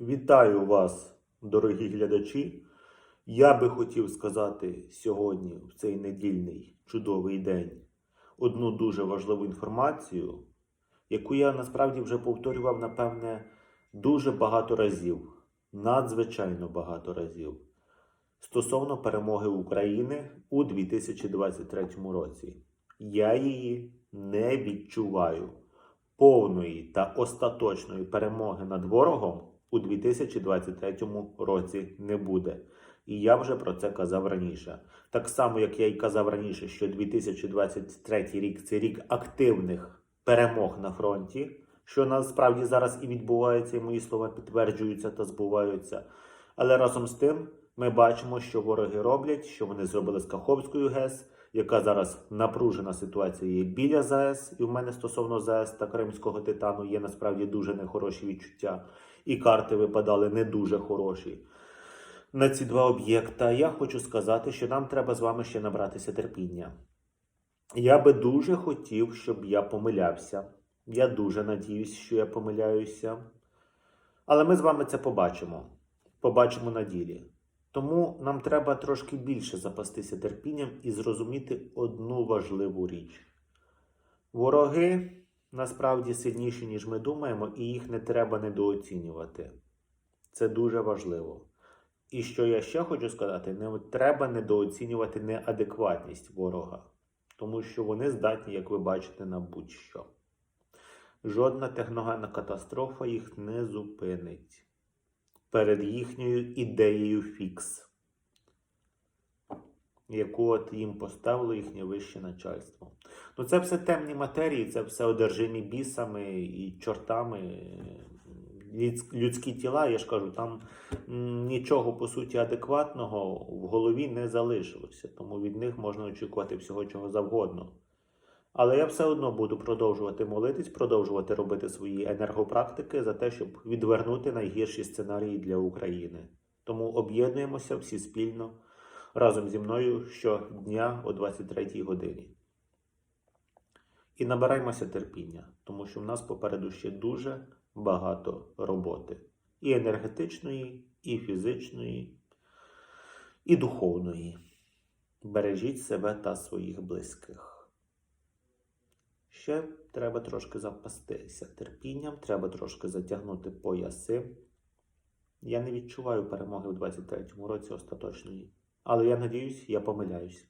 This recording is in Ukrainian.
Вітаю вас, дорогі глядачі. Я би хотів сказати сьогодні, в цей недільний чудовий день, одну дуже важливу інформацію, яку я насправді вже повторював, напевне, дуже багато разів, надзвичайно багато разів, стосовно перемоги України у 2023 році. Я її не відчуваю повної та остаточної перемоги над ворогом у 2023 році не буде. І я вже про це казав раніше. Так само, як я й казав раніше, що 2023 рік це рік активних перемог на фронті, що насправді зараз і відбувається, і мої слова підтверджуються та збуваються. Але разом з тим ми бачимо, що вороги роблять, що вони зробили з Каховською ГЕС, яка зараз напружена ситуація є біля ЗАЕС, і в мене стосовно ЗАЕС та Кримського титану є насправді дуже нехороші відчуття, і карти випадали не дуже хороші. На ці два об'єкта я хочу сказати, що нам треба з вами ще набратися терпіння. Я би дуже хотів, щоб я помилявся. Я дуже надіюсь, що я помиляюся. Але ми з вами це побачимо. Побачимо на ділі. Тому нам треба трошки більше запастися терпінням і зрозуміти одну важливу річ. Вороги насправді сильніші, ніж ми думаємо, і їх не треба недооцінювати. Це дуже важливо. І що я ще хочу сказати, не треба недооцінювати неадекватність ворога, тому що вони здатні, як ви бачите, на будь-що. Жодна техногенна катастрофа їх не зупинить перед їхньою ідеєю фікс, яку от їм поставило їхнє вище начальство. Ну, це все темні матерії, це все одержимі бісами і чортами. Людські тіла, я ж кажу, там нічого по суті адекватного в голові не залишилося, тому від них можна очікувати всього чого завгодно. Але я все одно буду продовжувати молитись, продовжувати робити свої енергопрактики за те, щоб відвернути найгірші сценарії для України. Тому об'єднуємося всі спільно разом зі мною щодня о 23 годині. І набираємося терпіння, тому що в нас попереду ще дуже багато роботи. І енергетичної, і фізичної, і духовної. Бережіть себе та своїх близьких. Ще треба трошки запастися терпінням, треба трошки затягнути пояси. Я не відчуваю перемоги в 23-му році остаточної. Але я надіюсь, я помиляюсь.